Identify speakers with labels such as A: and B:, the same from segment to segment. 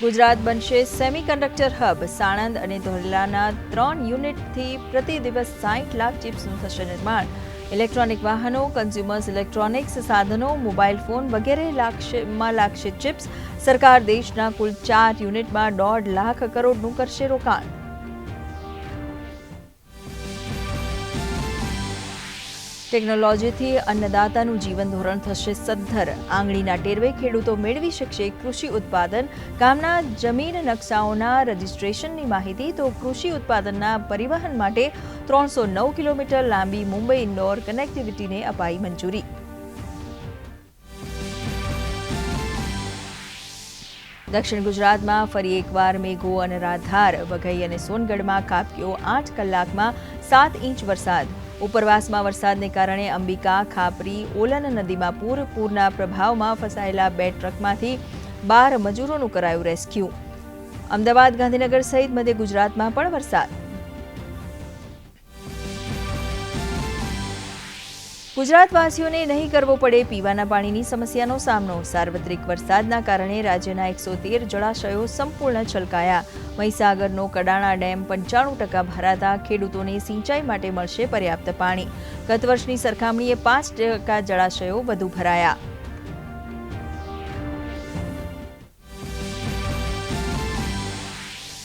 A: ગુજરાત બનશે semiconductor hub. Sanand અને ધોરલાના ત્રણ યુનિટથી પ્રતિ દિવસ સાઠ લાખ ચિપ્સનું થશે નિર્માણ. ઇલેક્ટ્રોનિક વાહનો, કન્ઝ્યુમર્સ ઇલેક્ટ્રોનિક્સ સાધનો, મોબાઈલ ફોન વગેરે લાગશેમાં લાગશે ચિપ્સ. સરકાર દેશના કુલ ચાર યુનિટમાં દોઢ લાખ કરોડનું કરશે રોકાણ. ટેકનોલોજીથી અન્નદાતાનું જીવન ધોરણ થશે સદ્ધર. આંગળીના ટેરવે ખેડૂતો મેળવી શકશે કૃષિ ઉત્પાદન. ગામના જમીન નકશાઓના રજિસ્ટ્રેશનની માહિતી, તો કૃષિ ઉત્પાદનના પરિવહન માટે ત્રણસો નવ કિલોમીટર લાંબી મુંબઈ ઇન્દોર કનેક્ટિવિટીને અપાઈ મંજૂરી. દક્ષિણ ગુજરાતમાં ફરી એકવાર મેઘો અને રાધાર. વઘઈ અને સોનગઢમાં કાપ્યો આઠ કલાકમાં સાત ઇંચ વરસાદ. ઉપરવાસમાં વરસાદને કારણે અંબિકા, ખાપરી, ઓલન નદીમાં પૂર, પૂરના પ્રભાવમાં ફસાયેલા બે ટ્રકમાંથી બાર મજૂરોનું કરાયું રેસ્ક્યુ. અમદાવાદ ગાંધીનગર સહિત મધ્ય ગુજરાતમાં પણ વરસાદ. ગુજરાતવાસીઓને નહીં કરવો પડે પીવાના પાણીની સમસ્યાનો સામનો. સાર્વત્રિક વરસાદના કારણે રાજ્યના એકસો તેર જળાશયો સંપૂર્ણ છલકાયા. મહીસાગરનો કડાણા ડેમ પંચાણું ટકા ભરાતા ખેડૂતોને સિંચાઈ માટે મળશે પર્યાપ્ત પાણી. ગત વર્ષની સરખામણીએ પાંચ ટકા જળાશયો વધુ ભરાયા.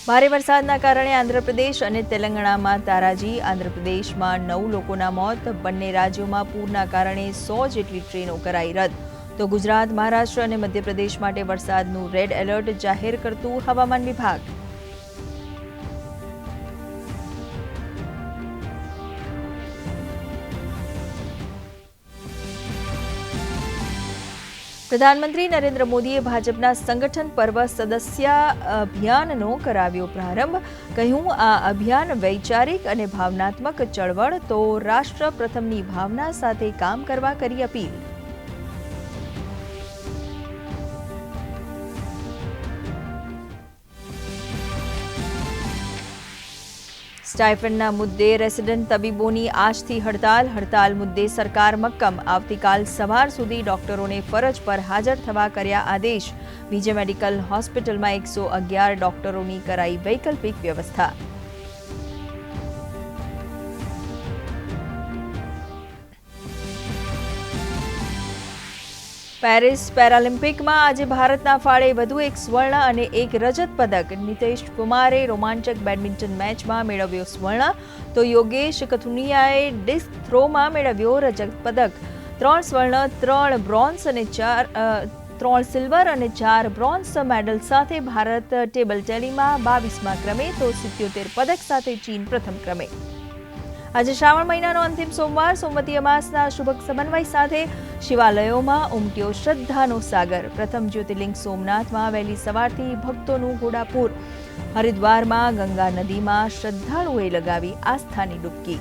A: ભારે વરસાદના કારણે આંધ્રપ્રદેશ અને તેલંગાણામાં તારાજી, આંધ્રપ્રદેશમાં નવ લોકોના મોત, બંને રાજ્યોમાં પૂરના કારણે સો જેટલી ટ્રેનો કરાઈ રદ. તો ગુજરાત, મહારાષ્ટ્ર અને મધ્યપ્રદેશ માટે વરસાદનું રેડ એલર્ટ જાહેર કરતું હવામાન વિભાગ. પ્રધાનમંત્રી નરેન્દ્ર મોદીએ ભાજપના સંગઠન પર્વ સદસ્ય અભિયાનનો કરાવ્યો પ્રારંભ. કહ્યું, આ અભિયાન વૈચારિક અને ભાવનાત્મક ચળવળ તો રાષ્ટ્ર પ્રથમની ભાવના સાથે કામ કરવા કરી અપીલ. સ્ટાઇફન્ડના મુદ્દે રેસિડેન્ટ તબીબોની આજથી હડતાલ હડતાલ મુદ્દે સરકાર મક્કમ. આવતીકાલ સવાર સુધી ડોક્ટરોને ફરજ પર હાજર થવા કર્યા આદેશ. વિજય મેડિકલ હોસ્પિટલમાં એકસો અગિયાર ડોક્ટરોની કરાઈ વૈકલ્પિક વ્યવસ્થા. પેરિસ પેરાલિમ્પિકમાં આજે ભારતના ફાળે વધુ એક સ્વર્ણ અને એક રજત પદક. નિતેશ કુમારે રોમાંચક બેડમિન્ટન મેચમાં મેળવ્યો સ્વર્ણ. તો યોગેશ કથુનિયાએ ડિસ્ક થ્રોમાં મેળવ્યો રજત પદક. ત્રણ સ્વર્ણ, ત્રણ બ્રોન્ઝ અને ચાર ત્રણ સિલ્વર અને ચાર બ્રોન્ઝ મેડલ સાથે ભારત ટેબલ ટેનીમાં બાવીસમાં ક્રમે તો સિત્યોતેર પદક સાથે ચીન પ્રથમ ક્રમે. આજે શ્રાવણ મહિનાનો અંતિમ સોમવાર, સોમવતી અમાસના શુભ સમન્વય સાથે શિવાલયોમાં ઉમટ્યો શ્રદ્ધાનો સાગર. પ્રથમ જ્યોતિર્લિંગ સોમનાથમાં વહેલી સવારથી ભક્તોનું ઘોડાપૂર. હરિદ્વારમાં ગંગા નદીમાં શ્રદ્ધાળુઓએ લગાવી આસ્થાની ડૂબકી.